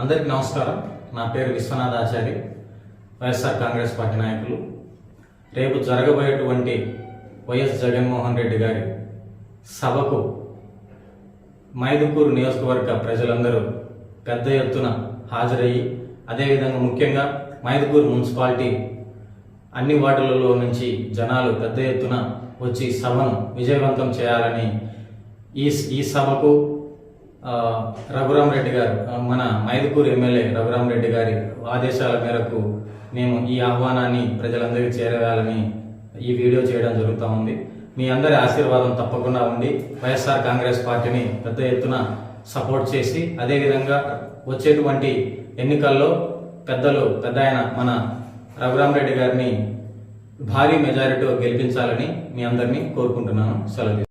అందరికీ నమస్కారం. నా పేరు Vishwanath Achari YSR Congress party నాయకులు. రేపు జరగబోయేటువంటి వైఎస్ జగన్మోహన్ రెడ్డి గారి సభకు మైదుకూరు నియోజకవర్గ ప్రజలందరూ పెద్ద ఎత్తున హాజరయ్యి అదేవిధంగా ముఖ్యంగా మైదుకూరు మున్సిపాలిటీ అన్ని వార్డులలో నుంచి జనాలు పెద్ద ఎత్తున వచ్చి సభను విజయవంతం చేయాలని ఈ ఈ సభకు ఆ, రఘురాం రెడ్డి గారు మన మైదుపూర్ ఎమ్మెల్యే రఘురామరెడ్డి గారి ఆదేశాల మేరకు మేము ఈ ఆహ్వానాన్ని ప్రజలందరికీ చేరవేయాలని ఈ వీడియో చేయడం జరుగుతూ ఉంది. మీ అందరి ఆశీర్వాదం తప్పకుండా ఉండి వైఎస్ఆర్ కాంగ్రెస్ పార్టీని పెద్ద ఎత్తున సపోర్ట్ చేసి అదేవిధంగా వచ్చేటువంటి ఎన్నికల్లో పెద్దలు పెద్ద ఆయన మన రఘురామరెడ్డి గారిని భారీ మెజారిటీ గెలిపించాలని మీ అందరినీ కోరుకుంటున్నాను. సెలవు